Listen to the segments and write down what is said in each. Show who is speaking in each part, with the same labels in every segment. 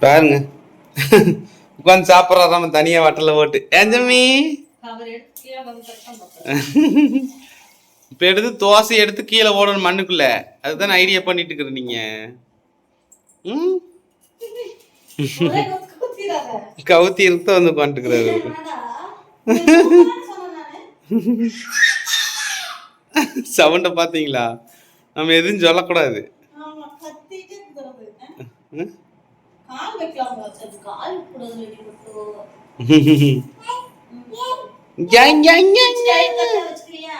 Speaker 1: பாருங்க. உட்காந்து சாப்பிட்றாராம தனியா வட்டல போட்டு.
Speaker 2: பார்த்தாரு.
Speaker 1: இப்ப எடுத்து தோசை எடுத்து கீழே ஓடணும் மண்ணுக்குள்ள. அதுதான் ஐடியா பண்ணிட்டு இருக்கிற நீங்க. ம்?
Speaker 2: ஒரே கொத்து குத்திடாத.
Speaker 1: கவுத்தி இருக்க வந்து உட்காந்துக்கிறாரு. சவுண்ட பாத்தீங்களா? நம்ம எதுவும் சொல்லக்கூடாது
Speaker 2: ஆமா, கத்திட்டே இருக்கிறது.
Speaker 1: ம்?
Speaker 2: கால் வைக்கலாம். அது கால் கூடாது வெட்டி போட்டு.
Speaker 1: யா, யா, யா, யா.
Speaker 2: ஸ்டைல் கட்டா வச்சுக்கிறியா?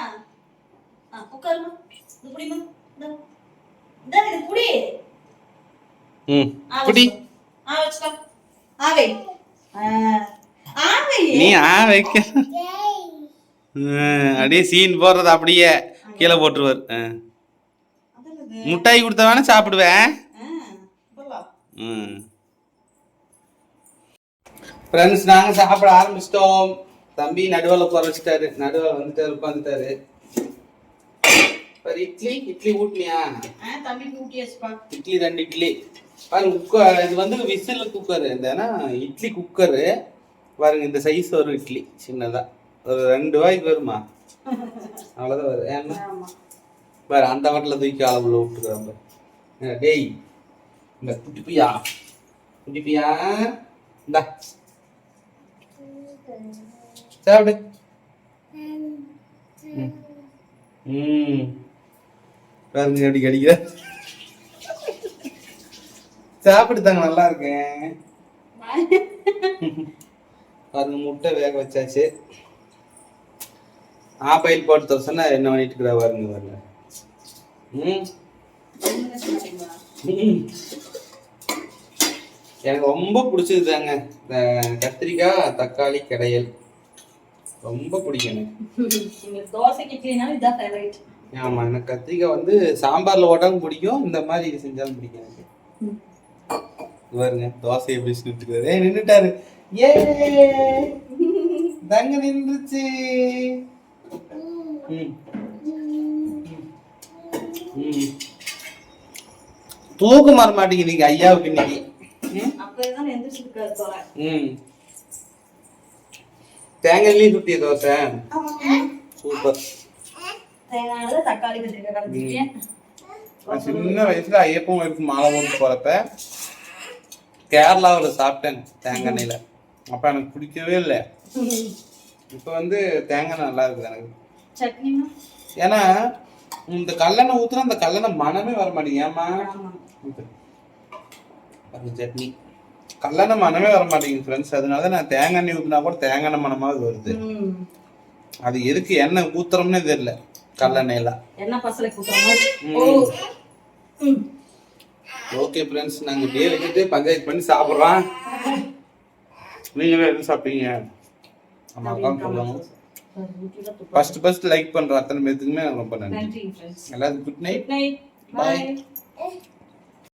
Speaker 2: ஆ, உட்காருமா. இது புடிமா. இந்தா. இந்தா, இது புடி.
Speaker 1: ம்
Speaker 2: ஆ,
Speaker 1: குடி
Speaker 2: வச்சுக்கோ. ஆ, வச்சுக்கோ. ஆ, வை. ஆ. ஆ, வை.
Speaker 1: நீ ஆ வைக்க அப்படியே சீன் போடுறது அப்படியே கீழே போட்டுருவார்? முட்டாய் கொடுத்த வேணா சாப்பிடுவேன். ம் ஃப்ரெண்ட்ஸ் நாங்க சாப்பிட ஆரம்பிச்சிட்டோம். தம்பி நடுவில் குறைச்சிட்டாரு நடுவில் வந்துட்டாரு உட்காந்துட்டாரு. பாரு இட்லி இட்லி ஊட்டினியா. இட்லி ரெண்டு இட்லி. பாருங்க குக்கர் இது வந்து விசில் குக்கர் இந்த இட்லி குக்கரு பாருங்க இந்த சைஸ் வரும் இட்லி சின்னதா. ஒரு ரெண்டு ரூபாய்க்கு வருமா? அவ்வளோதான் வரும். ஏன்னா. பாரு அந்த வட்டில் தூக்கி அளவுல ஏ, டேய் இந்த குட்டிப்பியா குட்டிப்பியா இந்தா. சாப்பிடு. ம். பாருங்க எப்படி கடிக்கிற சாப்பிட்டு தாங்க நல்லா இருக்கேன். பாருங்க முட்டை வேக வச்சாச்சு. ஆப்பைல் போட்டு தர சொன்னா என்ன பண்ணிட்டு இருக்கிறா பாருங்க பாருங்க. ம்
Speaker 2: என்ன சொல்ல மாட்டீங்களா?
Speaker 1: ம். எனக்கு ரொம்ப பிடிச்சது தாங்க இந்த கத்திரிக்காய் தக்காளி கடையல். ரொம்ப பிடிக்கும் எனக்கு. ஆமா எனக்கு கத்திரிக்காய் வந்து சாம்பார்ல ஓட்டாலும் பிடிக்கும். இந்த மாதிரி செஞ்சாலும் பிடிக்கும் எனக்கு. பாருங்க தோசை எப்படி ஏய் நின்னுட்டாரு. ஏ தங்க நின்றுச்சு. ம். ம். தூக்கம் வர மாட்டேங்குது ஐயாவுக்கு இன்னைக்கு.
Speaker 2: அப்பதான் எந்திரிச்சிருக்காரு தோற
Speaker 1: ம். தேங்காய்லயும் சுட்டிய தோசை? சூப்பர்.
Speaker 2: தேங்காயில தக்காளி கத்திரிக்காய் கலந்துருக்கேன்
Speaker 1: நான் சின்ன வயசுல ஐயப்பன் வயிற்கு மாலை போட்டு போறப்ப கேரளாவில் சாப்பிட்டேன் தேங்காய் எண்ணெயில. அப்ப எனக்கு பிடிக்கவே இல்லை. இப்போ வந்து தேங்காய் நல்லா இருக்குது எனக்கு. ஏன்னா இந்த கல்லெண்ணெய் ஊத்துனா அந்த கல்லெண்ணெய் மனமே வர மாட்டேங்குது ஏமா சட்னி. கல்லெண்ணெய் மனமே வர மாட்டேங்குது ஃப்ரெண்ட்ஸ் அதனால நான் தேங்காய் எண்ணெய் ஊத்துனா கூட தேங்காய் எண்ணெய் மனமாவது வருது. அது எதுக்கு எண்ணெய் ஊத்துறோம்னே தெரியல. கல்லெண்ணெயில
Speaker 2: என்ன பசலை
Speaker 1: ம். ஓகே ஃப்ரெண்ட்ஸ் நாங்க இப்படியே வச்சுட்டு பஞ்சாயத்து பண்ணி சாப்பிட்றோம். நீங்களே எதுவும் சாப்பிட்டீங்க? ஆமா அக்காவும் சொல்லுவாங்க. ஃபர்ஸ்ட் ஃபர்ஸ்ட் லைக் பண்ற அத்தனை பேத்துக்குமே ரொம்ப நன்றி. எல்லாத்துக்கும் குட் நைட்.
Speaker 2: பாய்